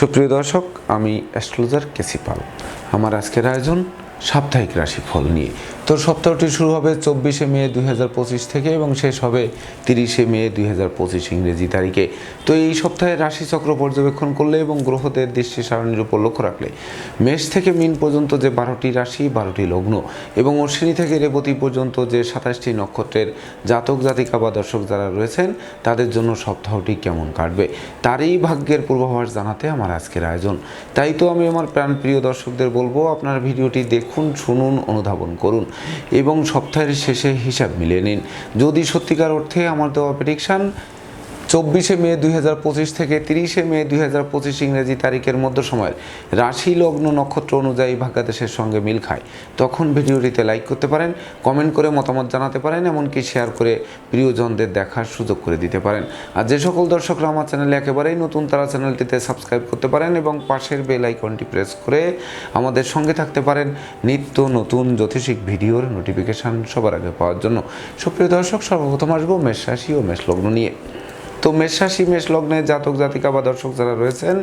সুপ্রিয় দর্শক আমি অ্যাস্ট্রোলজার কেসিপাল আমার আজকের আয়োজন সাপ্তাহিক রাশিফল নিয়ে। তো সপ্তাহটি শুরু হবে চব্বিশে মে দুই হাজার পঁচিশ থেকে এবং শেষ হবে তিরিশে মে দুই হাজার পঁচিশ ইংরেজি তারিখে। তো এই সপ্তাহে রাশিচক্র পর্যবেক্ষণ করলে এবং গ্রহদের দৃষ্টি সারণীর উপর লক্ষ্য রাখলে মেষ থেকে মিন পর্যন্ত যে বারোটি রাশি, বারোটি লগ্ন এবং অশ্বিনী থেকে রেবতী পর্যন্ত যে সাতাশটি নক্ষত্রের জাতক, জাতিকা বা দর্শক যারা রয়েছেন, তাদের জন্য সপ্তাহটি কেমন কাটবে? তারই ভাগ্যের পূর্বাভাস জানাতে আমার আজকের আয়োজন। তাই তো আমি আমার প্রাণপ্রিয় দর্শকদের বলব, আপনার ভিডিওটি দেখুন, শুনুন, অনুধাবন করুন। এবং সপ্তাহের শেষে হিসাব মিলিয়ে নিন। যদি সত্যিকার অর্থে আমার দেওয়া প্রেডিকশান চব্বিশে মে দুই হাজার পঁচিশ থেকে তিরিশে মে দুই হাজার পঁচিশ ইংরেজি তারিখের মধ্য সময়ের রাশি লগ্ন নক্ষত্র অনুযায়ী ভাগ্যাদেশের সঙ্গে মিল খায়। তখন ভিডিওটিতে লাইক করতে পারেন কমেন্ট করে মতামত জানাতে পারেন, এমনকি শেয়ার করে প্রিয়জনদের দেখার সুযোগ করে দিতে পারেন। আর যে সকল দর্শকরা আমার চ্যানেলে একেবারেই নতুন, তারা চ্যানেলটিতে সাবস্ক্রাইব করতে পারেন এবং পাশের বেল আইকনটি প্রেস করে আমাদের সঙ্গে থাকতে পারেন নিত্য নতুন জ্যোতিষিক ভিডিওর নোটিফিকেশান সবার আগে পাওয়ার জন্য। সুপ্রিয় দর্শক, সর্বপ্রথম আসব মেষ রাশি ও মেষ লগ্ন নিয়ে। তো মেষ রাশি মেষ লগ্নে জাতক, জাতিকা বা দর্শক যারা রয়েছেন,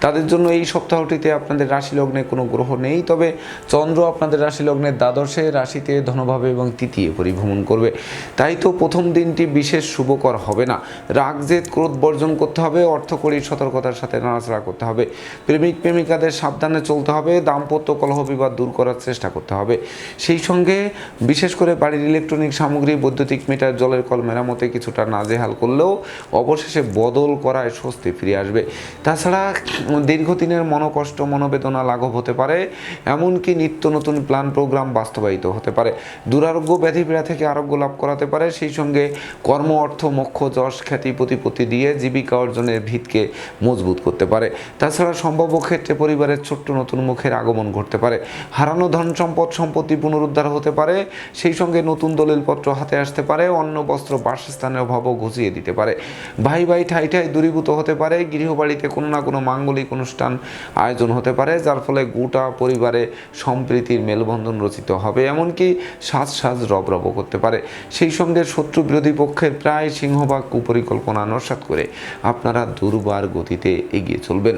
তাদের জন্য এই সপ্তাহটিতে আপনাদের রাশি লগ্নে কোনো গ্রহ নেই। তবে চন্দ্র আপনাদের রাশি লগ্নের দ্বাদশে, রাশিতে ধনভাবে এবং তৃতীয় পরিভ্রমণ করবে। তাই তো প্রথম দিনটি বিশেষ শুভকর হবে না। রাগ, জেদ, ক্রোধ বর্জন করতে হবে, অর্থকরী সতর্কতার সাথে নাড়াচাড়া করতে হবে। প্রেমিক, প্রেমিকাদের সাবধানে চলতে হবে, দাম্পত্য কলহ বিবাদ দূর করার চেষ্টা করতে হবে। সেই সঙ্গে বিশেষ করে বাড়ির ইলেকট্রনিক সামগ্রী, বৈদ্যুতিক মিটার, জলের কল মেরামতে কিছুটা নাজেহাল করলেও অবশেষে বদল করায় স্বস্তি ফিরে আসবে। তাছাড়া দীর্ঘদিনের মনোকষ্ট, মনোবেদনা লাঘব হতে পারে, এমনকি নিত্য নতুন প্ল্যান প্রোগ্রাম বাস্তবায়িত হতে পারে। দুরারোগ্য ব্যাধি পীড়া থেকে আরোগ্য লাভ করাতে পারে, সেই সঙ্গে কর্ম, অর্থ, মোক্ষ, যশ, খ্যাতি, প্রতিপত্তি দিয়ে জীবিকা অর্জনের ভিতকে মজবুত করতে পারে। তাছাড়া সম্ভাব্য ক্ষেত্রে পরিবারের ছোট্ট নতুন মুখের আগমন ঘটতে পারে। হারানো ধন সম্পদ, সম্পত্তি পুনরুদ্ধার হতে পারে, সেই সঙ্গে নতুন দলিলপত্র হাতে আসতে পারে অন্য বস্ত্র, বাসস্থানের অভাবও ঘুচিয়ে দিতে পারে। ভাই ভাই ঠাই ঠাই দূরীভূত হতে পারে, গৃহবাড়িতে কোনো না কোনো মাঙ্গলিক অনুষ্ঠান আয়োজন হতে পারে, যার ফলে গোটা পরিবারে সম্প্রীতির মেলবন্ধন রচিত হবে, এমনকি সাজ সাজ রব রব করতে পারে। সেই সঙ্গে শত্রু বিরোধী পক্ষের প্রায় সিংহভাগ কুপরিকল্পনা নস্বাত করে আপনারা দুর্বার গতিতে এগিয়ে চলবেন।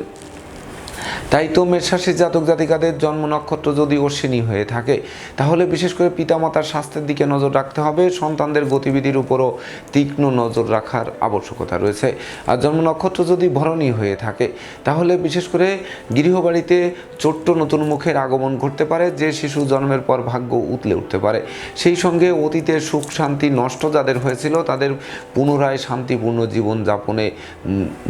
তাই তো মেষরাশি জাতক জাতিকাদের জন্ম নক্ষত্র যদি অশ্বিনী হয়ে থাকে, তাহলে বিশেষ করে পিতামাতার স্বাস্থ্যের দিকে নজর রাখতে হবে। সন্তানদের গতিবিধির উপরও তীক্ষ্ণ নজর রাখার আবশ্যকতা রয়েছে। আর জন্ম নক্ষত্র যদি ভরণী হয়ে থাকে, তাহলে বিশেষ করে গৃহবাড়িতে ছোট্ট নতুন মুখের আগমন ঘটতে পারে, যে শিশু জন্মের পর ভাগ্য উতলে উঠতে পারে। সেই সঙ্গে অতীতে সুখ, শান্তি, নষ্ট যাদের হয়েছিল, তাদের পুনরায় শান্তিপূর্ণ জীবন যাপনে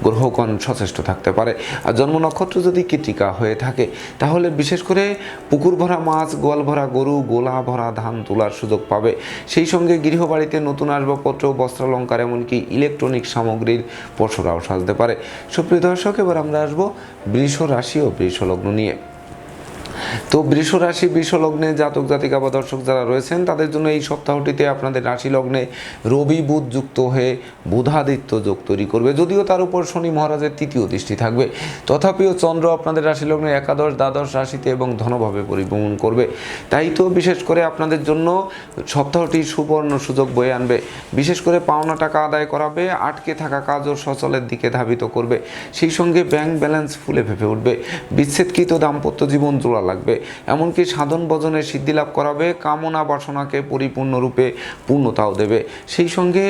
গ্রহগণ সচেষ্ট থাকতে পারে। আর জন্ম নক্ষত্র যদি কৃতিকা হয়ে থাকে, তাহলে বিশেষ করে পুকুর ভরা মাছ, গোয়াল ভরা গরু, গোলা ভরা ধান তোলার সুযোগ পাবে। সেই সঙ্গে গৃহবাড়িতে নতুন আসবাবপত্র, বস্ত্রালঙ্কার, এমনকি ইলেকট্রনিক সামগ্রীর পশরাও সাজতে পারে। সুপ্রিয় দর্শক, এবার আমরা আসব বৃষ রাশি ও বৃষলগ্ন নিয়ে। তো বৃষ রাশি, বৃষ লগ্নে জাতক, জাতিকা বা দর্শক যারা রয়েছেন, তাদের জন্য এই সপ্তাহটিতে আপনাদের রাশি লগ্নে রবি বুধ যুক্ত হয়ে বুধাদিত্য যোগ তৈরি করবে। যদিও তার উপর শনি মহারাজের তৃতীয় দৃষ্টি থাকবে। তথাপিও চন্দ্র আপনাদের রাশি লগ্নে একাদশ, দ্বাদশ রাশিতে এবং ধনভাবে পরিভ্রমণ করবে। তাই তো বিশেষ করে আপনাদের জন্য সপ্তাহটি সুবর্ণ সুযোগ বয়ে আনবে। বিশেষ করে পাওনা টাকা আদায় করাবে, আটকে থাকা কাজও সচলের দিকে ধাবিত করবে। সেই সঙ্গে ব্যাংক ব্যালেন্স ফুলে ফেপে উঠবে। বিচ্ছেদকৃত দাম্পত্য জীবন জোড়া লাগবে। এমনকি সাধন ভজনের সিদ্ধি লাভ করাবে, কামনা বাসনাকে পরিপূর্ণরূপে পূর্ণতাও দেবে। সেই সঙ্গে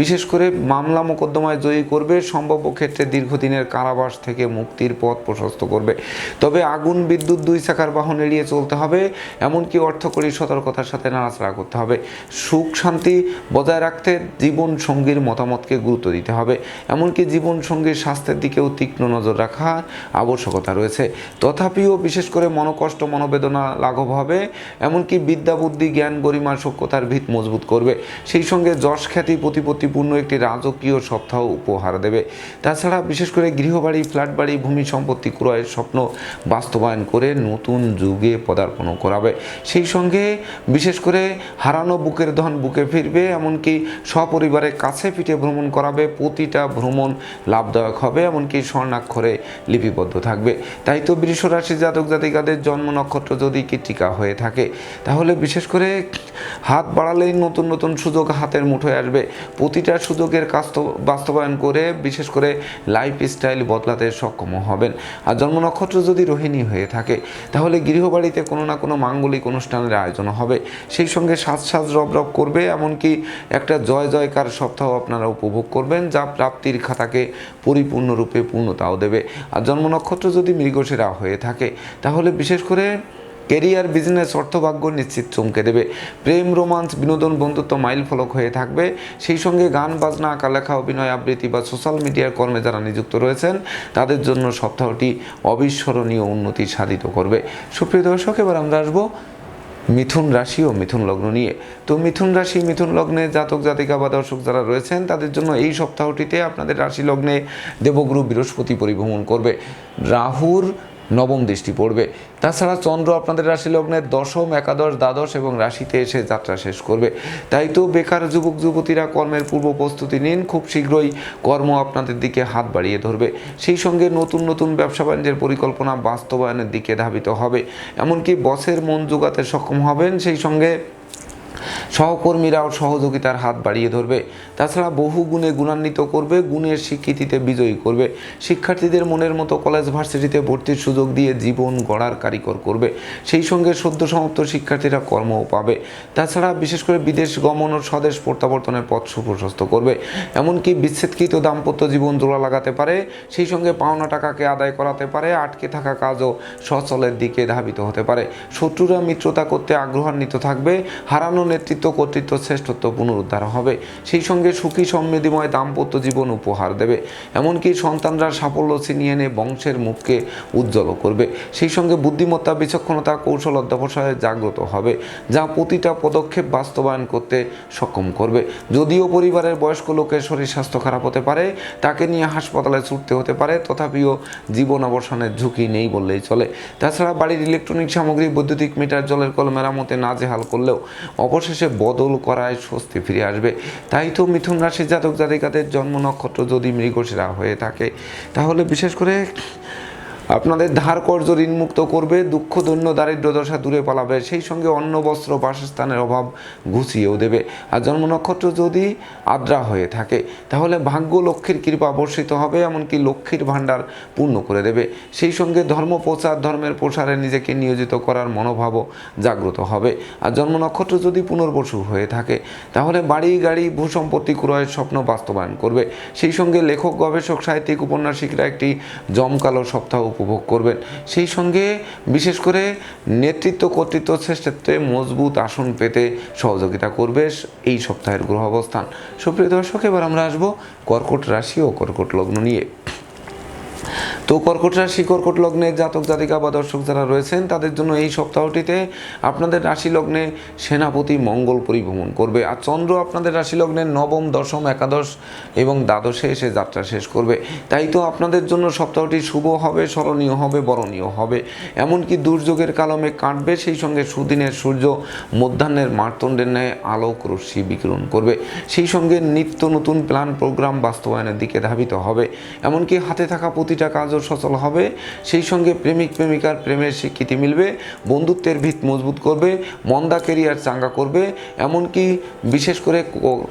বিশেষ করে মামলা মোকদ্দমায় জয়ী করবে, সম্ভাব্য ক্ষেত্রে দীর্ঘদিনের কারাবাস থেকে মুক্তির পথ প্রশস্ত করবে। তবে আগুন, বিদ্যুৎ, দুই চাকার বাহন এড়িয়ে চলতে হবে, এমনকি অর্থকরী সতর্কতার সাথে নাড়াচাড়া করতে হবে। সুখ, শান্তি বজায় রাখতে জীবন সঙ্গীর মতামতকে গুরুত্ব দিতে হবে। এমনকি জীবন সঙ্গীর স্বাস্থ্যের দিকেও তীক্ষ্ণ নজর রাখার আবশ্যকতা রয়েছে। তথাপিও বিশেষ করে মনোকষ্ট মনোবেদনা লাঘব হবে। এমনকি বিদ্যা, বুদ্ধি, জ্ঞান, গরিমা সক্ষতার ভিত মজবুত করবে। সেই সঙ্গে যশ, খ্যাতি, প্রতিপত্তিপূর্ণ একটি রাজকীয় সপ্তাহ উপহার দেবে। তাছাড়া বিশেষ করে গৃহবাড়ি ফ্ল্যাট বাড়ি ভূমি সম্পত্তি ক্রয়ের স্বপ্ন বাস্তবায়ন করে নতুন যুগে পদার্পণ করাবে। সেই সঙ্গে বিশেষ করে হারানো বুকের ধন বুকে ফিরবে। এমনকি সপরিবারের কাছে পিঠে ভ্রমণ করাবে। প্রতিটা ভ্রমণ লাভদায়ক হবে। এমনকি স্বর্ণাক্ষরে লিপিবদ্ধ থাকবে। তাই তো বৃষ রাশি জাতক জাতিকাদের জন্ম নক্ষত্র যদি কৃতিকা হয়ে থাকে, তাহলে বিশেষ করে হাত বাড়ালেই নতুন নতুন সুযোগ হাতের মুঠোয় আসবে। প্রতিটা সুযোগের কাস্ত- বাস্তবায়ন করে বিশেষ করে লাইফ স্টাইল বদলাতে সক্ষম হবেন। আর জন্ম নক্ষত্র যদি রোহিণী হয়ে থাকে, তাহলে গৃহবাড়িতে কোনো না কোনো মাঙ্গলিক অনুষ্ঠানের আয়োজন হবে। সেই সঙ্গে সাজ সাজ রব রব করবে, এমনকি একটা জয় জয়কার সপ্তাহ আপনারা উপভোগ করবেন, যা প্রাপ্তির খাতাকে পরিপূর্ণরূপে পূর্ণতাও দেবে। আর জন্ম নক্ষত্র যদি মৃগশিরা হয়ে থাকে, তাহলে বিশেষ করে কেরিয়ার, বিজনেস, অর্থভাগ্য নিশ্চিত চমকে দেবে। প্রেম, রোমান্স, বিনোদন, বন্ধুত্ব মাইল ফলক হয়ে থাকবে। সেই সঙ্গে গান, বাজনা আঁকা লেখা অভিনয়, আবৃত্তি বা সোশ্যাল মিডিয়ার কর্মে যারা নিযুক্ত রয়েছেন, তাদের জন্য সপ্তাহটি অবিস্মরণীয় উন্নতি সাধিত করবে। সুপ্রিয় দর্শক, এবার আমরা আসব মিথুন রাশি ও মিথুন লগ্ন নিয়ে। তো মিথুন রাশি, মিথুন লগ্নে জাতক, জাতিকা বা দর্শক যারা রয়েছেন, তাদের জন্য এই সপ্তাহটিতে আপনাদের রাশি লগ্নে দেবগুরু বৃহস্পতি পরিভ্রমণ করবে। রাহুর নবম দৃষ্টি পড়বে। তাছাড়া চন্দ্র আপনাদের রাশি লগ্নের দশম, একাদশ, দ্বাদশ এবং রাশিতে এসে যাত্রা শেষ করবে। তাই তো বেকার যুবক, যুবতীরা কর্মের পূর্ব প্রস্তুতি নিন। খুব শীঘ্রই কর্ম আপনাদের দিকে হাত বাড়িয়ে ধরবে। সেই সঙ্গে নতুন নতুন ব্যবসা বাণিজ্যের পরিকল্পনা বাস্তবায়নের দিকে ধাবিত হবে। এমনকি বসের মন যোগাতে সক্ষম হবেন। সেই সঙ্গে সহকর্মীরাও সহযোগিতার হাত বাড়িয়ে ধরবে। তাছাড়া বহু গুণে গুণান্বিত করবে, গুণের স্বীকৃতিতে বিজয়ী করবে। শিক্ষার্থীদের মনের মতো কলেজ ভার্সিটিতে ভর্তির সুযোগ দিয়ে জীবন গড়ার কারিকর করবে। সেই সঙ্গে সদ্য সমাপ্ত শিক্ষার্থীরা কর্মও পাবে। তাছাড়া বিশেষ করে বিদেশ গমন ও স্বদেশ প্রত্যাবর্তনের পথ সুপ্রশস্ত করবে। এমনকি বিচ্ছেদকৃত দাম্পত্য জীবন জোড়া লাগাতে পারে, সেই সঙ্গে পাওনা টাকাকে আদায় করাতে পারে, আটকে থাকা কাজও সচলের দিকে ধাবিত হতে পারে। শত্রুরা মিত্রতা করতে আগ্রহান্বিত থাকবে, হারানো নেতৃত্ব, কর্তৃত্ব, শ্রেষ্ঠত্ব পুনরুদ্ধার হবে। সেই সঙ্গে সুখী সমৃদ্ধিময় দাম্পত্য জীবন উপহার দেবে। এমনকি সন্তানরা সাফল্য ছিনিয়ে এনে বংশের মুখকে উজ্জ্বল করবে। সেই সঙ্গে বুদ্ধিমত্তা, বিচক্ষণতা, কৌশল অধ্যবসায়ে জাগ্রত হবে, যা প্রতিটা পদক্ষেপ বাস্তবায়ন করতে সক্ষম করবে। যদিও পরিবারের বয়স্ক লোকের শরীর স্বাস্থ্য খারাপ হতে পারে, তাকে নিয়ে হাসপাতালে ছুটতে হতে পারে, তথাপিও জীবন অবসানের ঝুঁকি নেই বললেই চলে। তাছাড়া বাড়ির ইলেকট্রনিক সামগ্রী, বৈদ্যুতিক মিটার, জলের কল মেরামতে নাজেহাল করলেও অবশেষে বদল করায় স্বস্তি ফিরে আসবে। তাই তো মিথুন রাশির জাতক জাতিকাদের জন্ম নক্ষত্র যদি মৃগশিরা হয়ে থাকে, তাহলে বিশেষ করে আপনাদের ধার কর্য ঋণমুক্ত করবে, দুঃখ দৈন্য দারিদ্র দশা দূরে পালাবে, সেই সঙ্গে অন্ন, বস্ত্র, বাসস্থানের অভাব ঘুষিয়েও দেবে। আর জন্ম নক্ষত্র যদি আদ্রা হয়ে থাকে, তাহলে ভাগ্য লক্ষ্মীর কৃপা বর্ষিত হবে, এমনকি লক্ষ্মীর ভাণ্ডার পূর্ণ করে দেবে। সেই সঙ্গে ধর্ম প্রচার, ধর্মের প্রসারে নিজেকে নিয়োজিত করার মনোভাবও জাগ্রত হবে। আর জন্ম নক্ষত্র যদি পুনর্বসু হয়ে থাকে, তাহলে বাড়ি, গাড়ি, ভূসম্পত্তি ক্রয়ের স্বপ্ন বাস্তবায়ন করবে। সেই সঙ্গে লেখক, গবেষক, সাহিত্যিক, উপন্যাসিকরা একটি জমকালো সপ্তাহ উপভোগ করবেন। সেই সঙ্গে বিশেষ করে নেতৃত্ব কর্তৃত্ব শ্রেষ্ঠত্বে মজবুত আসন পেতে সহযোগিতা করবে এই সপ্তাহের গ্রহ অবস্থান। সুপ্রিয় দর্শক, এবার আমরা আসব কর্কট রাশি ও কর্কট লগ্ন নিয়ে। তো কর্কট রাশি কর্কট লগ্নে জাতক জাতিকা বা দর্শক যারা রয়েছেন, তাদের জন্য এই সপ্তাহটিতে আপনাদের রাশি লগ্নে সেনাপতি মঙ্গল পরিভ্রমণ করবে। আর চন্দ্র আপনাদের রাশি লগ্নে নবম, দশম, একাদশ এবং দ্বাদশে এসে যাত্রা শেষ করবে। তাই তো আপনাদের জন্য সপ্তাহটি শুভ হবে, স্মরণীয় হবে, বরণীয় হবে। এমনকি দুর্যোগের কালমে কাটবে, সেই সঙ্গে সুদিনের সূর্য মধ্যাহ্নের মার্তণ্ডের ন্যায় আলোক রশ্মি বিকিরণ করবে। সেই সঙ্গে নিত্য নতুন প্ল্যান, প্রোগ্রাম বাস্তবায়নের দিকে ধাবিত হবে। এমনকি হাতে থাকা প্রতিটা কাজও সচল হবে। সেই সঙ্গে প্রেমিক প্রেমিকার প্রেমের স্বীকৃতি মিলবে, বন্ধুত্বের ভিত মজবুত করবে, মন্দা কেরিয়ার চাঙ্গা করবে, এমনকি বিশেষ করে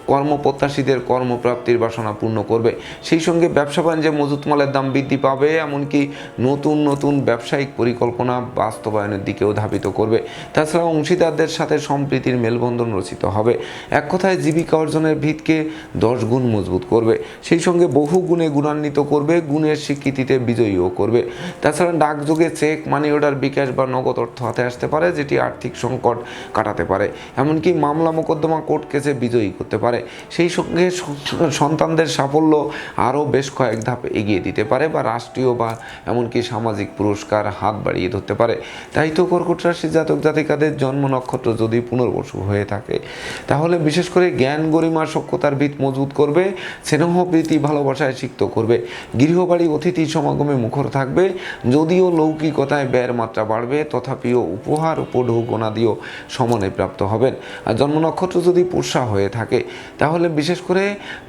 কর্মপ্রত্যাশীদের কর্মপ্রাপ্তির বাসনা পূর্ণ করবে। সেই সঙ্গে ব্যবসা বাণিজ্যে মজুত মালের দাম বৃদ্ধি পাবে, এমনকি নতুন নতুন ব্যবসায়িক পরিকল্পনা বাস্তবায়নের দিকেও ধাবিত করবে। তাছাড়া অংশীদারদের সাথে সম্প্রীতির মেলবন্ধন রচিত হবে। এক কথায় জীবিকা অর্জনের ভিতকে দশ গুণ মজবুত করবে। সেই সঙ্গে বহু গুণে গুণান্বিত করবে, গুণের স্বীকৃতিতে বিজয়ীও করবে। তাছাড়া ডাকযোগে চেক মানি অর্ডার, বিকাশ বা নগদ অর্থ হাতে আসতে পারে, যেটি আর্থিক সংকট কাটাতে পারে। এমনকি মামলা মোকদ্দমা কোর্ট কেসে বিজয়ী করতে পারে। সেই সঙ্গে সন্তানদের সাফল্য আরও বেশ কয়েক ধাপ এগিয়ে দিতে পারে বা রাষ্ট্রীয় বা এমনকি সামাজিক পুরস্কার হাত বাড়িয়ে ধরতে পারে। তাই তো কর্কট রাশি জাতক জাতিকাদের জন্ম নক্ষত্র যদি পুনর্বসু হয়ে থাকে, তাহলে বিশেষ করে জ্ঞান গরিমা সক্ষতার ভিত মজবুত করবে, স্নেহ, প্রীতি, ভালোবাসায় সিক্ত করবে। গৃহবাড়ি, অতিথি, সমাগম উদ্যমে মুখর থাকবে। যদিও লৌকিকতায় ব্যয়ের মাত্রা বাড়বে, তথাপিও উপহার উপঢৌকনাদিও সমনে প্রাপ্ত হবেন। আর জন্ম নক্ষত্র যদি পুষা হয়ে থাকে, তাহলে বিশেষ করে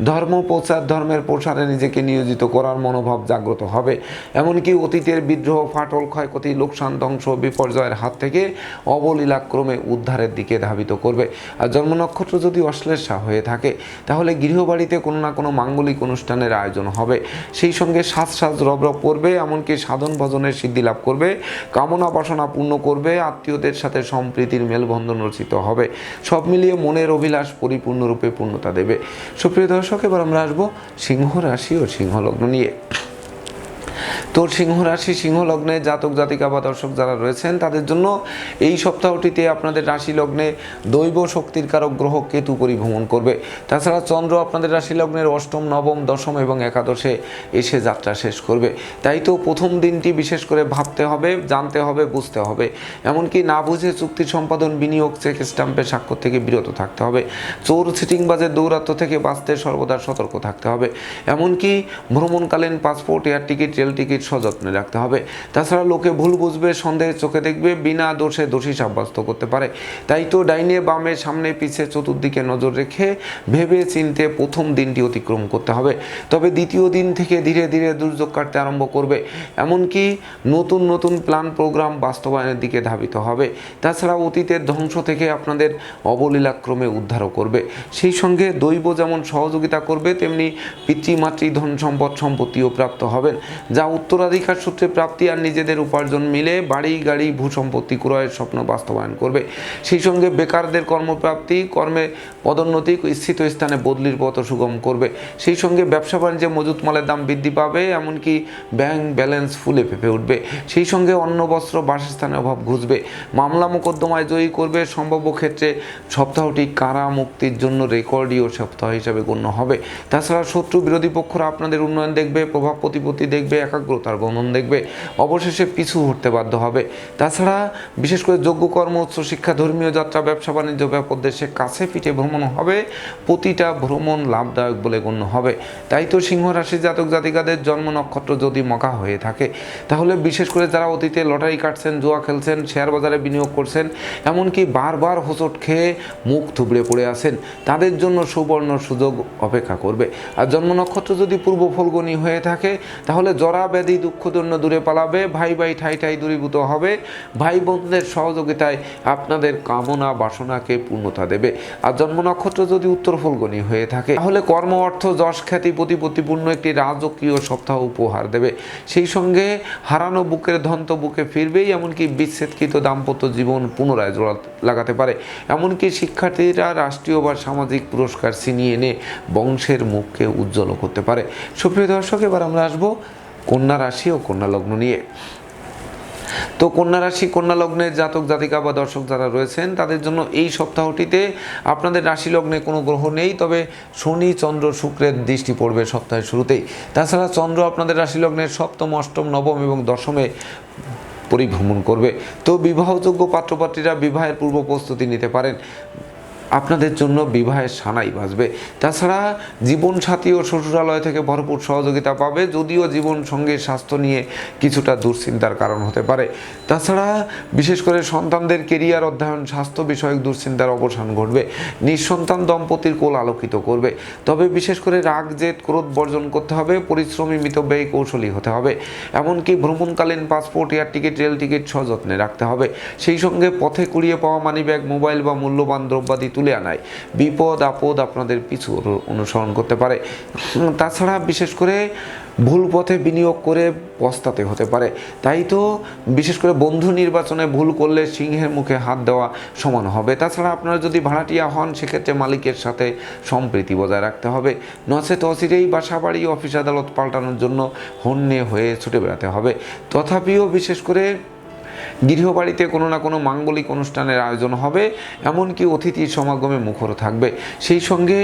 ধর্ম, প্রচার, ধর্মের প্রসারে নিজেকে নিয়োজিত করার মনোভাব জাগ্রত হবে। এমনকি অতীতের বিদ্রোহ, ফাটল, ক্ষয়ক্ষতি, লোকসান, ধ্বংস, বিপর্যয়ের হাত থেকে অবলীলাক্রমে উদ্ধারের দিকে ধাবিত করবে। আর জন্ম নক্ষত্র যদি অশ্লেষা হয়ে থাকে, তাহলে গৃহবাড়িতে কোনো না কোনো মাঙ্গলিক অনুষ্ঠানের আয়োজন হবে। সেই সঙ্গে সাজ সাজ রবরব করবে, এমনকি সাধন ভজনের সিদ্ধি লাভ করবে, কামনা বাসনা পূর্ণ করবে, আত্মীয়দের সাথে সম্প্রীতির মেলবন্ধন রচিত হবে। সব মিলিয়ে মনের অভিলাষ পরিপূর্ণরূপে পূর্ণতা দেবে। সুপ্রিয় দর্শক, এবার আমরা আসব সিংহ রাশি ও সিংহলগ্ন নিয়ে। তো সিংহ রাশি, সিংহ লগ্নে জাতক, জাতিকা বা দর্শক যারা রয়েছেন, তাদের জন্য এই সপ্তাহটিতে আপনাদের রাশি লগ্নে দৈব শক্তির কারক গ্রহ কেতু পরিভ্রমণ করবে। তাছাড়া চন্দ্র আপনাদের রাশি লগ্নের অষ্টম, নবম, দশম এবং একাদশে এসে যাত্রা শেষ করবে। তাই তো প্রথম দিনটি বিশেষ করে ভাবতে হবে, জানতে হবে, বুঝতে হবে। এমনকি না বুঝে চুক্তি সম্পাদন, বিনিয়োগ, চেক স্টাম্পে স্বাক্ষর থেকে বিরত থাকতে হবে। চোর সিটিংবাজের দৌরাত্ম থেকে বাঁচতে সর্বদা সতর্ক থাকতে হবে। এমনকি ভ্রমণকালীন passport, air ticket, rail ticket সযত্নে রাখতে হবে। তাছাড়া লোকে ভুল বুঝবে সন্দেহের চোখে দেখবে, বিনা দোষে দোষী সাব্যস্ত করতে পারে। তাই তো ডাইনে বামে সামনে পিছে চতুর্দিকে নজর রেখে ভেবে চিনতে প্রথম দিনটি অতিক্রম করতে হবে। তবে দ্বিতীয় দিন থেকে ধীরে ধীরে দুর্যোগ কাটতে আরম্ভ করবে। এমনকি নতুন নতুন প্ল্যান, প্রোগ্রাম বাস্তবায়নের দিকে ধাবিত হবে। তাছাড়া অতীতের ধ্বংস থেকে আপনাদের অবলীলাক্রমে উদ্ধারও করবে। সেই সঙ্গে দৈব যেমন সহযোগিতা করবে, তেমনি পিতৃমাতৃ ধন সম্পদ সম্পত্তিও প্রাপ্ত হবেন, যা উত্তরাধিকার সূত্রে প্রাপ্তি আর নিজেদের উপার্জন মিলে বাড়ি, গাড়ি ভূ সম্পত্তি ক্রয়ের স্বপ্ন বাস্তবায়ন করবে। সেই সঙ্গে বেকারদের কর্মপ্রাপ্তি, কর্মে পদোন্নতি, স্থিত স্থানে বদলির পথ সুগম করবে। সেই সঙ্গে ব্যবসা বাণিজ্যে মজুত মালের দাম বৃদ্ধি পাবে, এমনকি ব্যাংক ব্যালেন্স ফুলে ফেপে উঠবে। সেই সঙ্গে অন্ন, বস্ত্র, বাসস্থানের অভাব ঘুচবে। মামলা মোকদ্দমায় জয়ী করবে। সম্ভাব্য ক্ষেত্রে সপ্তাহটি কারা মুক্তির জন্য রেকর্ডীয় সপ্তাহ হিসাবে গণ্য হবে। তাছাড়া শত্রু বিরোধী পক্ষরা আপনাদের উন্নয়ন দেখবে, প্রভাব প্রতিপত্তি দেখবে একাগ্রতার গমন দেখবে। অবশেষে পিছু হতে বাধ্য হবে। তাছাড়া বিশেষ করে যোগ্য কর্ম, উচ্চ শিক্ষা, ধর্মীয় যাত্রা, ব্যবসা, বাণিজ্য ব্যাপক দেশে কাছে পিঠে ভ্রমণ হবে। প্রতিটা ভ্রমণ লাভদায়ক বলে গণ্য হবে। তাই তো সিংহ রাশি জাতক জাতিকাদের জন্ম নক্ষত্র যদি মকা হয়ে থাকে, তাহলে বিশেষ করে যারা অতীতে লটারি কাটছেন, জুয়া খেলছেন, শেয়ার বাজারে বিনিয়োগ করছেন, এমনকি বারবার হোঁচট খেয়ে মুখ থুবড়ে পড়ে আছেন, তাদের জন্য সুবর্ণ সুযোগ অপেক্ষা করবে। আর জন্ম নক্ষত্র যদি পূর্ব ফলগণী হয়ে থাকে, তাহলে জরা ব্যাধি দুঃখদন্য দূরে পালাবে, ভাই ভাই ঠাই ঠাই দূরীভূত হবে, ভাই বোনদের সহযোগিতায় আপনাদের কামনা বাসনাকে পূর্ণতা দেবে। আর জন্ম নক্ষত্র যদি উত্তর ফলগণী হয়ে থাকে, তাহলে কর্ম, অর্থ, যশ, খ্যাতি, প্রতিপত্তিপূর্ণ একটি রাজকীয় সপ্তাহ উপহার দেবে। সেই সঙ্গে হারানো বুকের ধন্ত বুকে ফিরবেই, এমনকি বিচ্ছেদকৃত দাম্পত্য জীবন পুনরায় জোড়া লাগাতে পারে। এমনকি শিক্ষার্থীরা রাষ্ট্রীয় বা সামাজিক পুরস্কার ছিনিয়ে এনে বংশের মুখকে উজ্জ্বল করতে পারে। সুপ্রিয় দর্শক, এবার আমরা আসব কন্যা রাশি ও কন্যা লগ্ন নিয়ে। তো কন্যা রাশি, কন্যা লগ্নের জাতক, জাতিকা বা দর্শক যারা রয়েছেন, তাদের জন্য এই সপ্তাহটিতে আপনাদের রাশি লগ্নে কোনো গ্রহ নেই, তবে শনি, চন্দ্র, শুক্রের দৃষ্টি পড়বে সপ্তাহের শুরুতেই। তাছাড়া চন্দ্র আপনাদের রাশি লগ্নের সপ্তম, অষ্টম, নবম এবং দশমে পরিভ্রমণ করবে। তো বিবাহযোগ্য পাত্রপাত্রীরা বিবাহের পূর্ব প্রস্তুতি নিতে পারেন। আপনাদের জন্য বিবাহের সানাই বাজবে। তাছাড়া জীবনসাথী ও শ্বশুরালয় থেকে ভরপুর সহযোগিতা পাবে, যদিও জীবন সঙ্গে স্বাস্থ্য নিয়ে কিছুটা দুশ্চিন্তার কারণ হতে পারে। তাছাড়া বিশেষ করে সন্তানদের কেরিয়ার অধ্যয়ন, স্বাস্থ্য বিষয়ক দুশ্চিন্তার অবসান ঘটবে, নিঃসন্তান দম্পতির কোল আলোকিত করবে। তবে বিশেষ করে রাগ, জেদ, ক্রোধ বর্জন করতে হবে, পরিশ্রমী মিতব্যয়ী কৌশলী হতে হবে। এমনকি ভ্রমণকালীন passport, air ticket, rail ticket সযত্নে রাখতে হবে। সেই সঙ্গে পথে কুড়িয়ে পাওয়া মানিব্যাগ মোবাইল বা মূল্যবান দ্রব্যাদি তুলে আনায়। বিপদ আপদ আপনাদের পিছু অনুসরণ করতে পারে। তাছাড়া বিশেষ করে ভুল পথে বিনিয়োগ করে পস্তাতে হতে পারে। তাই তো বিশেষ করে বন্ধু নির্বাচনে ভুল করলে সিংহের মুখে হাত দেওয়া সমান হবে। তাছাড়া আপনারা যদি ভাড়াটিয়া হন, সেক্ষেত্রে মালিকের সাথে সম্প্রীতি বজায় রাখতে হবে। নচেত অচিরেই বাসা বাড়ি অফিস আদালত পাল্টানোর জন্য হন্যে হয়ে ছুটে বেড়াতে হবে। তথাপিও বিশেষ করে গৃহবাড়িতে কোনো না কোনো মাঙ্গলিক অনুষ্ঠানের আয়োজন হবে, এমনকি অতিথির সমাগমে মুখর থাকবে। সেই সঙ্গে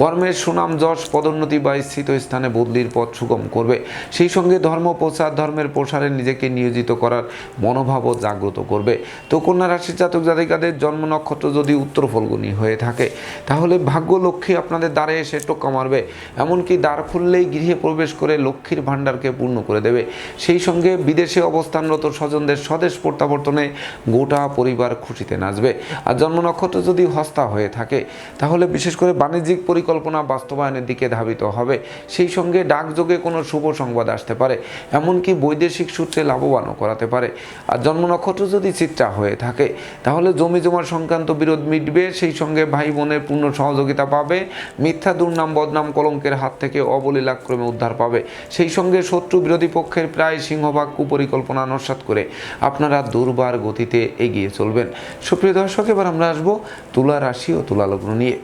কর্মের সুনাম, যশ, পদোন্নতি বা স্থিত স্থানে বদলির পথ সুগম করবে। সেই সঙ্গে ধর্ম প্রচার ধর্মের প্রসারে নিজেকে নিয়োজিত করার মনোভাবও জাগ্রত করবে। তো কন্যা রাশির জাতক জাতিকাদের জন্ম নক্ষত্র যদি উত্তর ফলগুনি হয়ে থাকে, তাহলে ভাগ্য লক্ষ্মী আপনাদের দ্বারে এসে টোকা মারবে। এমনকি দ্বার খুললেই গৃহে প্রবেশ করে লক্ষ্মীর ভাণ্ডারকে পূর্ণ করে দেবে। সেই সঙ্গে বিদেশে অবস্থানরত স্বজনদের স্বদেশ প্রত্যাবর্তনে গোটা পরিবার খুশিতে নাচবে। আর জন্ম নক্ষত্র যদি হস্তা হয়ে থাকে, তাহলে বিশেষ করে বাণিজ্যিক পরিকল্পনা বাস্তবায়নের দিকে ধাবিত হবে। সেই সঙ্গে ডাকযোগে কোনো শুভ সংবাদ আসতে পারে, এমনকি বৈদেশিক সূত্রে লাভবানও করাতে পারে। আর জন্ম নক্ষত্র যদি চিত্রা হয়ে থাকে, তাহলে জমি জমার সংক্রান্ত বিরোধ মিটবে। সেই সঙ্গে ভাই বোনের পূর্ণ সহযোগিতা পাবে। মিথ্যা, দুর্নাম, বদনাম কলঙ্কের হাত থেকে অবলীলাক্রমে উদ্ধার পাবে। সেই সঙ্গে শত্রু বিরোধী পক্ষের প্রায় সিংহভাগ কুপরিকল্পনা নস্বাত করে আপনারা দুর্বার গতিতে এগিয়ে চলবেন। সুপ্রিয় দর্শক, এবার আমরা আসব তুলা রাশি ও তুলা লগ্ন নিয়ে।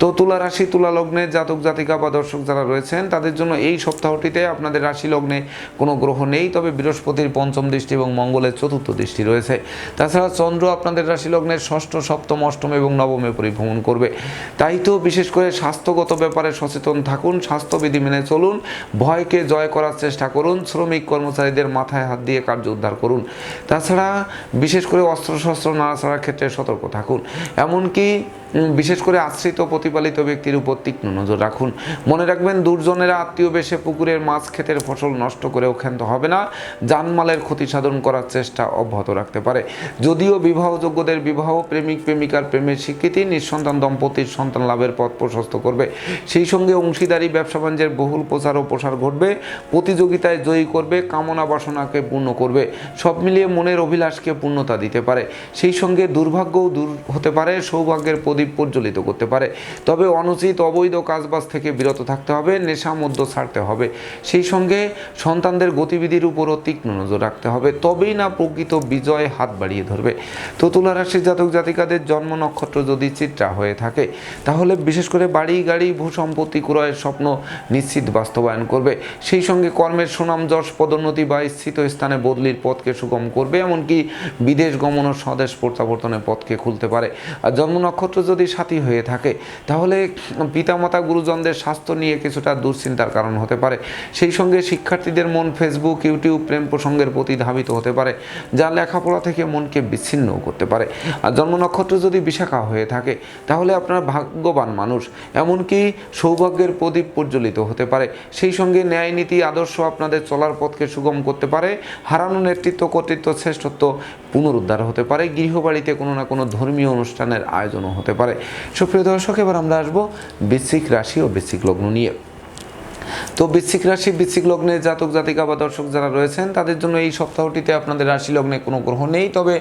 তো তুলা রাশি, তুলা লগ্নে জাতক, জাতিকা বা দর্শক যারা রয়েছেন, তাদের জন্য এই সপ্তাহটিতে আপনাদের রাশি লগ্নে কোনো গ্রহ নেই, তবে বৃহস্পতির পঞ্চম দৃষ্টি এবং মঙ্গলের চতুর্থ দৃষ্টি রয়েছে। তাছাড়া চন্দ্র আপনাদের রাশি লগ্নের ষষ্ঠ, সপ্তম, অষ্টম এবং নবমে পরিভ্রমণ করবে। তাই তো বিশেষ করে স্বাস্থ্যগত ব্যাপারে সচেতন থাকুন, স্বাস্থ্যবিধি মেনে চলুন, ভয়কে জয় করার চেষ্টা করুন, শ্রমিক কর্মচারীদের মাথায় হাত দিয়ে কার্য উদ্ধার করুন। তাছাড়া বিশেষ করে অস্ত্রশস্ত্র নাড়াচাড়ার ক্ষেত্রে সতর্ক থাকুন। এমনকি বিশেষ করে আশ্রিত প্রতিপালিত ব্যক্তির উপর তীক্ষ্ণ নজর রাখুন। মনে রাখবেন, দুর্জনেরা আত্মীয় বেশে পুকুরের মাছ ক্ষেতের ফসল নষ্ট করেও ক্ষান্ত হবে না। জানমালের ক্ষতি সাধন করার চেষ্টা অব্যাহত রাখতে পারে। যদিও বিবাহযোগ্যদের বিবাহ, প্রেমিক, প্রেমিকার প্রেমের স্বীকৃতি, নিঃসন্তান দম্পতির সন্তান লাভের পথ প্রশস্ত করবে। সেই সঙ্গে অংশীদারি, ব্যবসা বাণিজ্যের বহুল প্রচার ও প্রসার ঘটবে। প্রতিযোগিতায় জয়ী করবে, কামনা বাসনাকে পূর্ণ করবে। সব মিলিয়ে মনের অভিলাষকে পূর্ণতা দিতে পারে। সেই সঙ্গে দুর্ভাগ্যও দূর হতে পারে। সৌভাগ্যের প্রদীপ প্রজ্বলিত করতে পারে। তবে অনুচিত অবৈধ কাজবাজ থেকে বিরত থাকতে হবে, নেশা মধ্য ছাড়তে হবে। সেই সঙ্গে সন্তানদের গতিবিধির উপরও তীক্ষ্ণ নজর রাখতে হবে। তবেই না প্রকৃত বিজয় হাত বাড়িয়ে ধরবে। তো তুলা রাশির জাতক জাতিকাদের জন্ম নক্ষত্র যদি চিত্রা হয়ে থাকে, তাহলে বিশেষ করে বাড়ি, গাড়ি, ভূ সম্পত্তি ক্রয়ের স্বপ্ন নিশ্চিত বাস্তবায়ন করবে। সেই সঙ্গে কর্মের সুনাম, যশ, পদোন্নতি বা স্থিত স্থানে বদলির পথকে সুগম করবে, এমনকি বিদেশ গমন ও স্বদেশ প্রত্যাবর্তনের পথকে খুলতে পারে। আর জন্ম নক্ষত্র যদি সাথী হয়ে থাকে, তাহলে পিতামাতা গুরুজনদের স্বাস্থ্য নিয়ে কিছুটা দুশ্চিন্তার কারণ হতে পারে। সেই সঙ্গে শিক্ষার্থীদের মন ফেসবুক ইউটিউব প্রেম প্রসঙ্গের প্রতি ধাবিত হতে পারে, যা লেখাপড়া থেকে মনকে বিচ্ছিন্ন করতে পারে। আর জন্ম নক্ষত্র যদি বিশাখা হয়ে থাকে, তাহলে আপনার ভাগ্যবান মানুষ, এমনকি সৌভাগ্যের প্রদীপ প্রজ্বলিত হতে পারে। সেই সঙ্গে ন্যায় নীতি, আদর্শ আপনাদের চলার পথকে সুগম করতে পারে, হারানো নেতৃত্ব, কর্তৃত্ব, শ্রেষ্ঠত্ব পুনরুদ্ধার হতে পারে, গৃহবাড়িতে কোনো না কোনো ধর্মীয় অনুষ্ঠানের আয়োজনও হতে পারে। সুপ্রিয় দর্শক এবার আমরা আসব বৃশ্চিক রাশি ও বৃশ্চিক লগ্ন নিয়ে। তো বৃশ্চিক রাশি, বৃশ্চিক লগ্নে জাতক, জাতিকা বা দর্শক যারা রয়েছেন, তাদের জন্য এই সপ্তাহটিতে আপনাদের রাশি লগ্নে কোনো গ্রহ নেই, তবে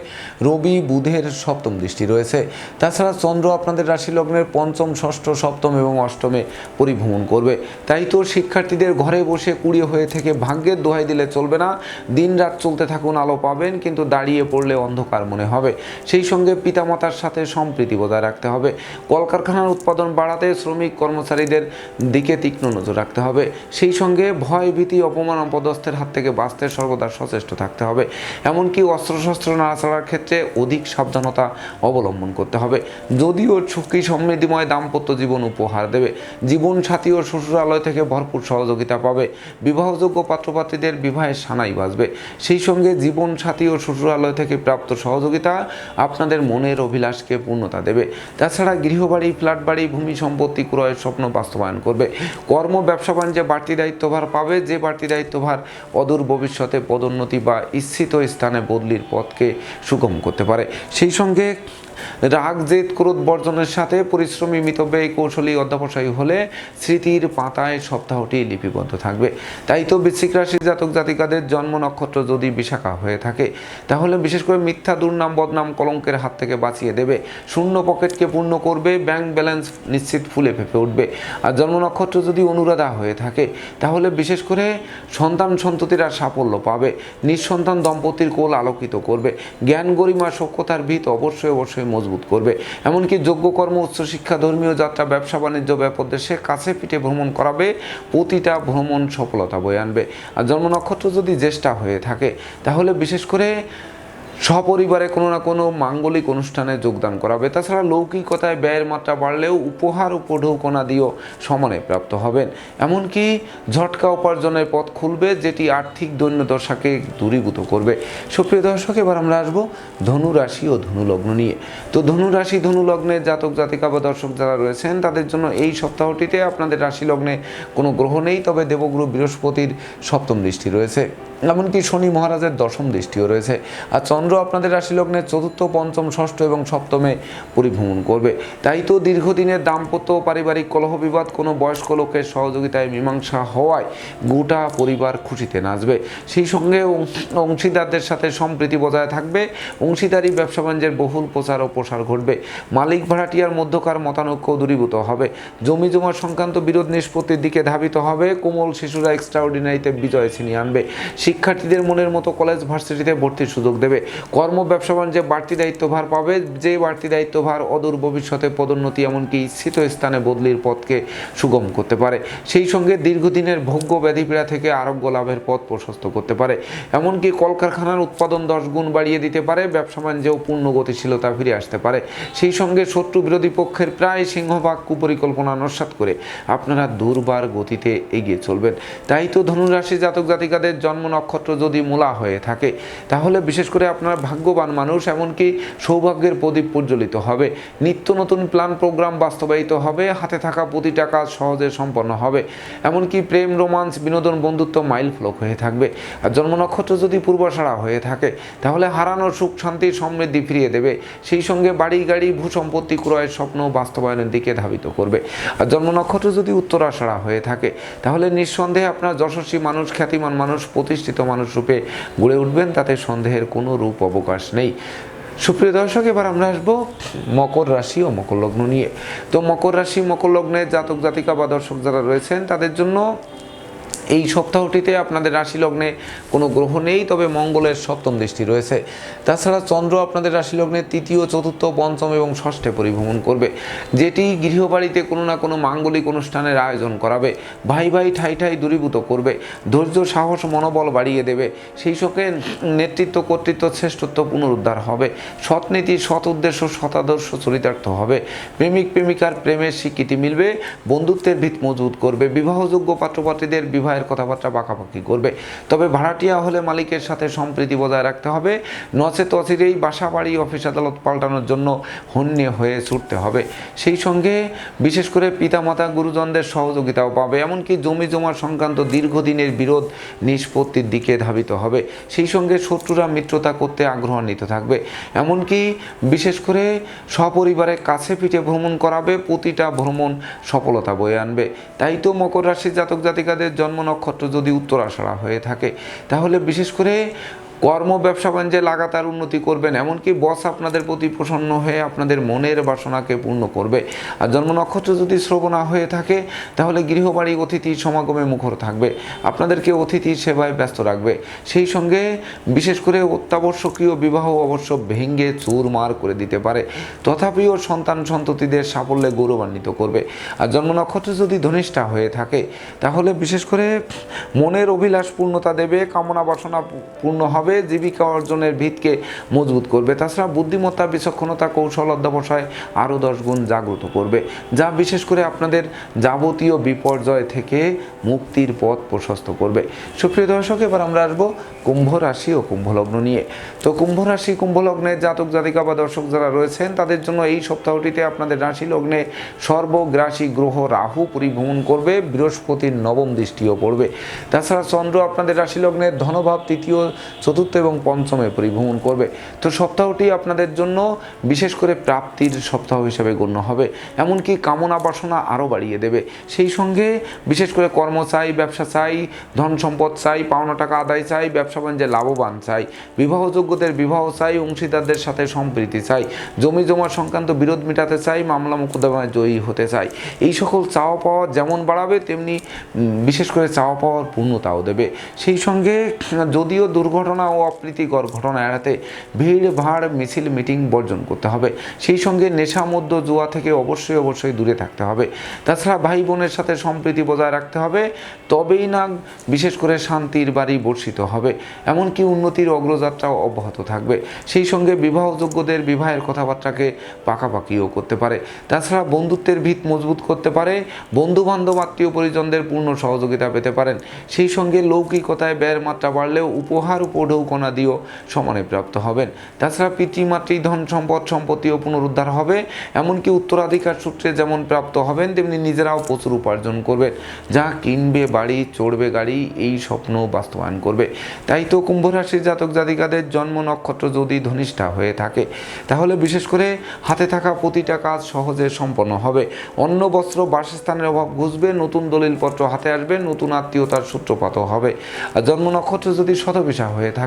রবি, বুধের সপ্তম দৃষ্টি রয়েছে। তাছাড়া চন্দ্র আপনাদের রাশি লগ্নের পঞ্চম, ষষ্ঠ, সপ্তম এবং অষ্টমে পরিভ্রমণ করবে। তাই তো শিক্ষার্থীদের ঘরে বসে কুড়িয়ে হয়ে থেকে ভাগ্যের দোহাই দিলে চলবে না। দিন রাত চলতে থাকুন, আলো পাবেন, কিন্তু দাঁড়িয়ে পড়লে অন্ধকার মনে হবে। সেই সঙ্গে পিতামাতার সাথে সম্প্রীতি বজায় রাখতে হবে। কলকারখানার উৎপাদন বাড়াতে শ্রমিক কর্মচারীদের দিকে তীক্ষ্ণ নজর রাখতে হবে। সেই সঙ্গে ভয়, ভীতি, অপমান, অপদস্থের হাত থেকে বাঁচতে সর্বদা সচেষ্ট থাকতে হবে। এমনকি অস্ত্রশস্ত্র নাড়াচাড়ার ক্ষেত্রে অধিক সাবধানতা অবলম্বন করতে হবে। যদিও সুখী সমৃদ্ধিময় দাম্পত্য জীবন উপহার দেবে। জীবন সাথী ও শ্বশুরালয় থেকে ভরপুর সহযোগিতা পাবে। বিবাহযোগ্য পাত্রপাত্রীদের বিবাহের সানাই বাজবে। সেই সঙ্গে জীবন সাথী ও শ্বশুরালয় থেকে প্রাপ্ত সহযোগিতা আপনাদের মনের অভিলাষকে পূর্ণতা দেবে। তাছাড়া গৃহবাড়ি ফ্ল্যাট বাড়ি ভূমি সম্পত্তি ক্রয়ের স্বপ্ন বাস্তবায়ন করবে। কর্ম, ব্যবসা বাণিজ্যে বাড়তি দায়িত্বভার পাবে, যে বাড়তি দায়িত্বভার অদূর ভবিষ্যতে পদোন্নতি বা ইচ্ছিত স্থানে বদলির পথকে সুগম করতে পারে। সেই সঙ্গে রাগ, জেদ, ক্রোধ বর্জনের সাথে পরিশ্রমী মিতব্যয়ী কৌশলী অধ্যাবসায়ী হলে স্মৃতির পাতায় সপ্তাহটি লিপিবদ্ধ থাকবে। তাই তো বৃশ্চিক রাশির জাতক জাতিকাদের জন্ম নক্ষত্র যদি বিশাখা হয়ে থাকে, তাহলে বিশেষ করে মিথ্যা, দুর্নাম, বদনাম কলঙ্কের হাত থেকে বাঁচিয়ে দেবে। শূন্য পকেটকে পূর্ণ করবে, ব্যাংক ব্যালেন্স নিশ্চিত ফুলে ফেপে উঠবে। আর জন্ম নক্ষত্র যদি অনুরাধা হয়ে থাকে, তাহলে বিশেষ করে সন্তান সন্ততিরা সাফল্য পাবে। নিঃসন্তান দম্পতির কোল আলোকিত করবে। জ্ঞান গরিমা সক্ষতার ভিত অবশ্যই অবশ্যই মজবুত করবে। এমনকি যোগ্য কর্ম উচ্চশিক্ষা ধর্মীয় যাত্রা, ব্যবসা, বাণিজ্য ব্যাপক দেশে কাছে পিঠে ভ্রমণ করাবে, প্রতিটা ভ্রমণ সফলতা বয়ে আনবে। আর জন্ম নক্ষত্র যদি জ্যেষ্ঠা হয়ে থাকে, তাহলে বিশেষ করে সপরিবারে কোনো না কোনো মাঙ্গলিক অনুষ্ঠানে যোগদান করাবে তাছাড়া লৌকিকতায় ব্যয়ের মাত্রা বাড়লেও উপহার উপঢৌকনা দিয়েও সমানে প্রাপ্ত হবেন। এমনকি ঝটকা উপার্জনের পথ খুলবে, যেটি আর্থিক দৈন্যদশাকে দূরীভূত করবে। সুপ্রিয় দর্শক, এবার আমরা আসব ধনু রাশি ও ধনুলগ্ন নিয়ে। তো ধনু রাশি ধনু জাতক, জাতিকা বা দর্শক যারা রয়েছেন, তাদের জন্য এই সপ্তাহটিতে আপনাদের রাশি লগ্নে কোনো গ্রহ নেই, তবে দেবগুরু বৃহস্পতির সপ্তম দৃষ্টি রয়েছে। এমনকি শনি মহারাজের দশম দৃষ্টিও রয়েছে। আর চন্দ্র আপনাদের রাশি লগ্নের চতুর্থ, পঞ্চম, ষষ্ঠ এবং সপ্তমে পরিভ্রমণ করবে। তাই তো দীর্ঘদিনের দাম্পত্য পারিবারিক কলহ বিবাদ কোনো বয়স্ক লোকের সহযোগিতায় মীমাংসা হওয়ায় গোটা পরিবার খুশিতে নাচবে। সেই সঙ্গে অংশীদারদের সাথে সম্প্রীতি বজায় থাকবে। অংশীদারি, ব্যবসা বাণিজ্যের বহুল প্রচার ও প্রসার ঘটবে। মালিক ভাড়াটিয়ার মধ্যকার মতানৈক্য দূরীভূত হবে। জমি জমা সংক্রান্ত বিরোধ নিষ্পত্তির দিকে ধাবিত হবে। কোমল শিশুরা এক্সট্রাঅর্ডিনারিতে বিজয় ছিনিয়ে আনবে। শিক্ষার্থীদের মনের মতো কলেজ ভার্সিটিতে ভর্তির সুযোগ দেবে। কর্ম ব্যবসা বাণিজ্যে বাড়তি দায়িত্বভার পাবে, যে বাড়তি দায়িত্বভার অদূর ভবিষ্যতে পদোন্নতি এমনকি ইচ্ছিত স্থানে বদলির পথকে সুগম করতে পারে। সেই সঙ্গে দীর্ঘদিনের ভোগ্য ব্যাধিপীড়া থেকে আরোগ্য লাভের পথ প্রশস্ত করতে পারে। এমনকি কলকারখানার উৎপাদন দশ গুণ বাড়িয়ে দিতে পারে ব্যবসা বাণিজ্যেও পূর্ণ গতিশীলতা ফিরে আসতে পারে। সেই সঙ্গে শত্রু বিরোধী পক্ষের প্রায় সিংহভাগ কুপরিকল্পনা নস্বাত করে আপনারা দুর্বার গতিতে এগিয়ে চলবেন। তাই তো ধনুরাশি জাতক জাতিকাদের জন্ম নক্ষত্র যদি মূলা হয়ে থাকে, তাহলে বিশেষ করে আপনারা ভাগ্যবান মানুষ, এমনকি সৌভাগ্যের প্রদীপ প্রজ্বলিত হবে। নিত্য নতুন প্ল্যান প্রোগ্রাম বাস্তবায়িত হবে, হাতে থাকা প্রতিটা কাজ সহজে সম্পন্ন হবে। এমনকি প্রেম রোমান্স বিনোদন, বন্ধুত্ব মাইল ফলক হয়ে থাকবে। আর জন্ম নক্ষত্র যদি পূর্বাষাড়া হয়ে থাকে, তাহলে হারানোর সুখ, শান্তি, সমৃদ্ধি ফিরিয়ে দেবে। সেই সঙ্গে বাড়ি, গাড়ি ভূসম্পত্তি ক্রয়ের স্বপ্ন বাস্তবায়নের দিকে ধাবিত করবে। আর জন্ম নক্ষত্র যদি উত্তরাষাড়া হয়ে থাকে, তাহলে নিঃসন্দেহে আপনার যশস্বী মানুষ, খ্যাতিমান মানুষ, প্রতিষ্ঠিত মানুষ রূপে গড়ে উঠবেন, তাতে সন্দেহের কোনো রূপ অবকাশ নেই। সুপ্রিয় দর্শক, এবার আমরা আসব মকর রাশি ও মকর লগ্ন নিয়ে। তো মকর রাশি, মকর লগ্নের জাতক জাতিকা বা দর্শক যারা রয়েছেন, তাদের জন্য এই সপ্তাহটিতে আপনাদের রাশি লগ্নে কোনো গ্রহ নেই, তবে মঙ্গলের সপ্তম দৃষ্টি রয়েছে। তাছাড়া চন্দ্র আপনাদের রাশি লগ্নে তৃতীয়, চতুর্থ, পঞ্চম এবং ষষ্ঠে পরিভ্রমণ করবে, যেটি গৃহবাড়িতে কোনো না কোনো মাঙ্গলিক অনুষ্ঠানের আয়োজন করাবে। ভাই ভাই ঠাই ঠাই দূরীভূত করবে, ধৈর্য, সাহস, মনোবল বাড়িয়ে দেবে। সেই সঙ্গে নেতৃত্ব, কর্তৃত্ব, শ্রেষ্ঠত্ব পুনরুদ্ধার হবে। সৎ নীতি, সৎ উদ্দেশ্য শতাদর্শ চরিতার্থ হবে। প্রেমিক, প্রেমিকার প্রেমের স্বীকৃতি মিলবে, বন্ধুত্বের ভিত মজবুত করবে। বিবাহযোগ্য পাত্রপাত্রীদের বিবাহের কথাবার্তা পাকাপাকি করবে। তবে ভাড়াটিয়া হলে মালিকের সাথে সম্প্রীতি বজায় রাখতে হবে। নচেত অচিরেই বাসা বাড়ি অফিস আদালত পাল্টানোর জন্য হন্যে হয়ে ছুটতে হবে। সেই সঙ্গে বিশেষ করে পিতামাতা, গুরুজনদের সহযোগিতাও পাবে। এমনকি জমি জমা সংক্রান্ত দীর্ঘদিনের বিরোধ নিষ্পত্তির দিকে ধাবিত হবে। সেই সঙ্গে শত্রুরা মিত্রতা করতে আগ্রহান্বিত থাকবে। এমনকি বিশেষ করে সপরিবারে কাছে পিঠে ভ্রমণ করাবে, প্রতিটা ভ্রমণ সফলতা বয়ে আনবে। তাই তো মকর রাশির জাতক জাতিকাদের জন্ম নক্ষত্র যদি উত্তরাষাড়া হয়ে থাকে তাহলে বিশেষ করে কর্ম ব্যবসা বাণিজ্যে লাগাতার উন্নতি করবেন, এমনকি বস আপনাদের প্রতি প্রসন্ন হয়ে আপনাদের মনের বাসনাকে পূর্ণ করবে। আর জন্ম নক্ষত্র যদি শ্রবণা হয়ে থাকে, তাহলে গৃহবাড়ি অতিথি সমাগমে মুখর থাকবে। আপনাদেরকে অতিথির সেবায় ব্যস্ত রাখবে। সেই সঙ্গে বিশেষ করে অত্যাবশ্যকীয় বিবাহ অবশ্য ভেঙ্গে চুরমার করে দিতে পারে। তথাপিও সন্তান সন্ততিদের সাফল্যে গৌরবান্বিত করবে। আর জন্ম নক্ষত্র যদি ধনিষ্ঠা হয়ে থাকে, তাহলে বিশেষ করে মনের অভিলাষ পূর্ণতা দেবে, কামনা বাসনা পূর্ণ হবে। জীবিকা অর্জনের ভিতকে মজবুত করবে। তাছাড়া বুদ্ধিমত্তা, বিচক্ষণতা, কৌশল অধ্যবসায় আরও দশ গুণ জাগ্রত করবে। যা বিশেষ করে আপনাদের যাবতীয় বিপর্যয় থেকে মুক্তির পথ প্রশস্ত করবে। সুপ্রিয় দর্শক, এবার আমরা আসব কুম্ভ রাশি ও কুম্ভলগ্ন নিয়ে। তো কুম্ভ রাশি, কুম্ভ লগ্নের জাতক, জাতিকা বা দর্শক যারা রয়েছেন, তাদের জন্য এই সপ্তাহটিতে আপনাদের রাশি লগ্নে সর্বগ্রাসী গ্রহ রাহু পরিভ্রমণ করবে, বৃহস্পতির নবম দৃষ্টিও পড়বে। তাছাড়া চন্দ্র আপনাদের রাশি লগ্নের ধনভাব, তৃতীয় চতুর্থ এবং পঞ্চমে পরিভ্রমণ করবে। তো সপ্তাহটি আপনাদের জন্য বিশেষ করে প্রাপ্তির সপ্তাহ হিসেবে গণ্য হবে। এমনকি কামনা বাসনা আরও বাড়িয়ে দেবে। সেই সঙ্গে বিশেষ করে কর্ম চাই, ব্যবসা চাই, ধন সম্পদ চাই, পাওনা টাকা আদায় চাই, ব্যবসা বাণিজ্যে লাভবান চাই, বিবাহযোগ্যদের বিবাহ চাই, অংশীদারদের সাথে সম্প্রীতি চাই, জমি জমা সংক্রান্ত বিরোধ মেটাতে চাই, মামলা মোকদ্দমায় জয়ী হতে চাই। এই সকল চাওয়া পাওয়া যেমন বাড়াবে, তেমনি বিশেষ করে চাওয়া পাওয়ার পূর্ণতাও দেবে। সেই সঙ্গে যদিও দুর্ঘটনা ও অপ্রীতিকর ঘটনা এড়াতে ভিড়, ভাড়, মিছিল, মিটিং বর্জন করতে হবে। সেই সঙ্গে নেশা মধ্য জুয়া থেকে অবশ্যই অবশ্যই দূরে থাকতে হবে। তাছাড়া ভাই বোনের সাথে সম্প্রীতি বজায় রাখতে হবে। তবেই না বিশেষ করে শান্তির বাড়ি বর্ষিত হবে। এমনকি উন্নতির অগ্রযাত্রাও অব্যাহত থাকবে। সেই সঙ্গে বিবাহযোগ্যদের বিবাহের কথাবার্তাকে পাকাপাকিও করতে পারে। তাছাড়া বন্ধুত্বের ভিত মজবুত করতে পারে। বন্ধু বান্ধব আত্মীয় পরিজনদের পূর্ণ সহযোগিতা পেতে পারেন। সেই সঙ্গে লৌকিকতায় ব্যয়ের মাত্রা বাড়লেও উপহার উপঢৌকনা দিয়েও সমানে প্রাপ্ত হবেন। তাছাড়া পিতৃমাতৃ ধন সম্পদ সম্পত্তিও পুনরুদ্ধার হবে। এমনকি উত্তরাধিকার সূত্রে যেমন প্রাপ্ত হবেন, তেমনি নিজেরাও প্রচুর উপার্জন করবেন। যা কিনবে, বাড়ি, চড়বে গাড়ি, এই স্বপ্ন বাস্তবায়ন করবে। তাই তো কুম্ভ রাশির জাতক জাতিকাদের জন্ম নক্ষত্র যদি ধনিষ্ঠা হয়ে থাকে, তাহলে বিশেষ করে হাতে থাকা প্রতিটা কাজ সহজে সম্পন্ন হবে। অন্য বস্ত্র, বাসস্থানের অভাব ঘুষবে, নতুন দলিলপত্র হাতে আসবে, নতুন আত্মীয়তার সূত্রপাত হবে। আর জন্ম নক্ষত্র যদি শতবিশা হয়ে থাকে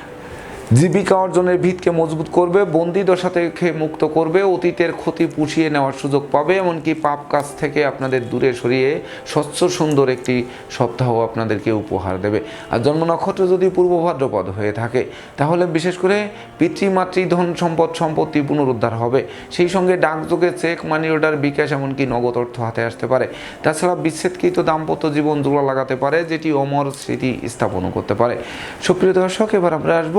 জীবিকা অর্জনের ভিতকে মজবুত করবে বন্দি দশা থেকে মুক্ত করবে, অতীতের ক্ষতি পুষিয়ে নেওয়ার সুযোগ পাবে, এমনকি পাপ কাজ থেকে আপনাদের দূরে সরিয়ে স্বচ্ছ, সুন্দর একটি সপ্তাহ আপনাদেরকে উপহার দেবে। আর জন্ম নক্ষত্র যদি পূর্ব ভাদ্রপদ হয়ে থাকে, তাহলে বিশেষ করে পিতৃমাতৃ ধন সম্পদ সম্পত্তি পুনরুদ্ধার হবে। সেই সঙ্গে ডাকযোগে চেক, মানি অর্ডার, বিকাশ, এমনকি নগদ অর্থ হাতে আসতে পারে। তাছাড়া বিচ্ছেদকৃত দাম্পত্য জীবন জোড়া লাগাতে পারে, যেটি অমর স্মৃতি স্থাপনও করতে পারে। সুপ্রিয় দর্শক, এবার আমরা আসব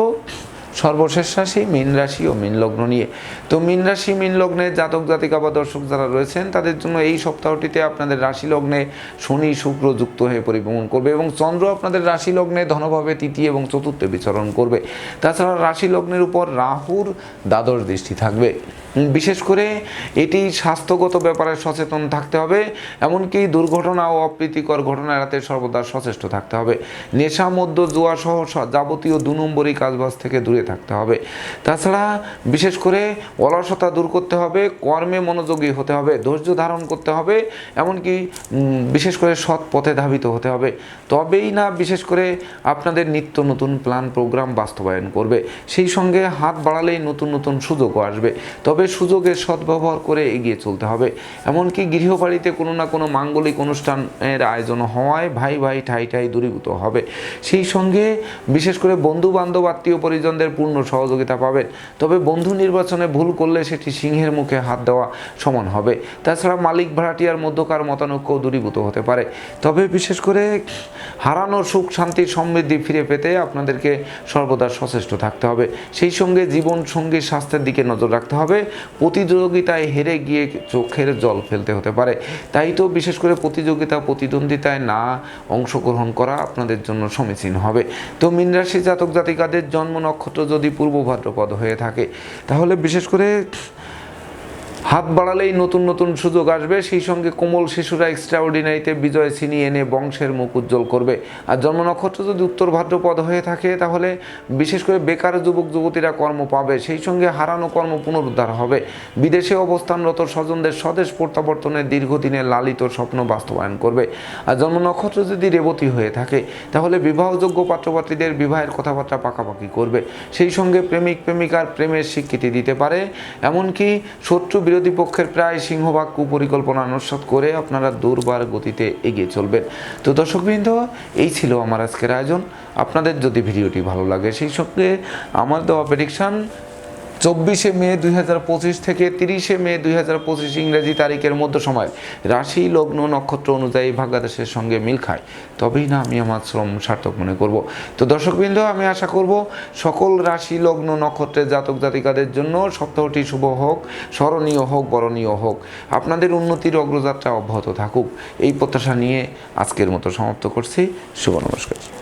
সর্বশেষ রাশি মীন রাশি ও মীন লগ্ন নিয়ে। তো মীন রাশি, মীন লগ্নে জাতক, জাতিকা বা দর্শক যারা রয়েছেন, তাদের জন্য এই সপ্তাহটিতে আপনাদের রাশি লগ্নে শনি, শুক্র যুক্ত হয়ে পরিভ্রমণ করবে এবং চন্দ্র আপনাদের রাশি লগ্নে ধনভাবে তৃতীয় এবং চতুর্থে বিচরণ করবে। তাছাড়া রাশি লগ্নের উপর রাহুর দ্বাদশ দৃষ্টি থাকবে। বিশেষ করে এটি স্বাস্থ্যগত ব্যাপারে সচেতন থাকতে হবে, এমনকি দুর্ঘটনা ও অপ্রীতিকর ঘটনা এড়াতে সর্বদা সচেষ্ট থাকতে হবে। নেশা মধ্য জুয়া সহ যাবতীয় দু নম্বরই কাজবাজ থেকে দূরে থাকতে হবে। তাছাড়া বিশেষ করে অলসতা দূর করতে হবে, কর্মে মনোযোগী হতে হবে, ধৈর্য ধারণ করতে হবে, এমনকি বিশেষ করে সৎ পথে ধাবিত হতে হবে। তবেই না বিশেষ করে আপনাদের নিত্য নতুন প্ল্যান, প্রোগ্রাম বাস্তবায়ন করবে। সেই সঙ্গে হাত বাড়ালেই নতুন নতুন সুযোগও আসবে। তবে সুযোগের সদ্ব্যবহার করে এগিয়ে চলতে হবে। এমনকি গৃহবাড়িতে কোনো না কোনো মাঙ্গলিক অনুষ্ঠানের আয়োজন হওয়ায় ভাই ভাই ঠাই ঠাই দূরীভূত হবে। সেই সঙ্গে বিশেষ করে বন্ধু বান্ধব আত্মীয় পরিজনদের পূর্ণ সহযোগিতা পাবেন। তবে বন্ধু নির্বাচনে ভুল করলে সেটি সিংহের মুখে হাত দেওয়া সমান হবে। তাছাড়া মালিক ভাড়াটিয়ার মধ্যকার মতানৈক্য দূরীভূত হতে পারে। তবে বিশেষ করে হারানো সুখ শান্তির সমৃদ্ধি ফিরে পেতে আপনাদেরকে সর্বদা সচেষ্ট থাকতে হবে। সেই সঙ্গে জীবন সঙ্গীর স্বাস্থ্যের দিকে নজর রাখতে হবে। প্রতিযোগিতায় হেরে গিয়ে চোখের জল ফেলতে হতে পারে। তাই তো বিশেষ করে প্রতিযোগিতা, প্রতিদ্বন্দ্বিতায় না অংশগ্রহণ করা আপনাদের জন্য সমীচীন হবে। তো মীন রাশি জাতক জাতিকাদের জন্ম নক্ষত্র যদি পূর্ব ভাদ্রপদ হয়ে থাকে, তাহলে বিশেষ করে হাত বাড়ালেই নতুন নতুন সুযোগ আসবে, সেই সঙ্গে কোমল শিশুরা এক্সট্রাঅর্ডিনারিতে বিজয় ছিনিয়ে এনে বংশের মুখ উজ্জ্বল করবে। আর জন্ম নক্ষত্র যদি উত্তর ভাদ্রপদ হয়ে থাকে, তাহলে বিশেষ করে বেকার যুবক যুবতীরা কর্ম পাবে, সেই সঙ্গে হারানো কর্ম পুনরুদ্ধার হবে। বিদেশে অবস্থানরত স্বজনদের স্বদেশ প্রত্যাবর্তনের দীর্ঘদিনের লালিত স্বপ্ন বাস্তবায়ন করবে। আর জন্ম নক্ষত্র যদি রেবতী হয়ে থাকে, তাহলে বিবাহযোগ্য পাত্রপাত্রীদের বিবাহের কথাবার্তা পাকাপাকি করবে। সেই সঙ্গে প্রেমিক প্রেমিকার প্রেমের স্বীকৃতি দিতে পারে। এমনকি শত্রু বিরোধী পক্ষের প্রায় সিংহভাগ কুপরিকল্পনা অনুসরণ করে আপনারা দুর্বার গতিতে এগিয়ে চলবেন। তো দর্শকবৃন্দ, এই ছিল আমার আজকের আয়োজন। আপনাদের যদি ভিডিওটি ভালো লাগে, সেই সঙ্গে আমার দেওয়া প্রেডিকশান চব্বিশে মে দুই হাজার পঁচিশ থেকে তিরিশে মে দুই হাজার পঁচিশ ইংরেজি তারিখের মধ্য সময় রাশি, লগ্ন, নক্ষত্র অনুযায়ী ভাগ্যাদেশের সঙ্গে মিল খায়। তবেই না আমি আমার শ্রম সার্থক মনে করব। তো দর্শকবৃন্দ, আমি আশা করব সকল রাশি, লগ্ন, নক্ষত্রের জাতক জাতিকাদের জন্য সপ্তাহটি শুভ হোক, স্মরণীয় হোক, বরণীয় হোক। আপনাদের উন্নতির অগ্রযাত্রা অব্যাহত থাকুক। এই প্রত্যাশা নিয়ে আজকের মতো সমাপ্ত করছি। শুভ নমস্কার।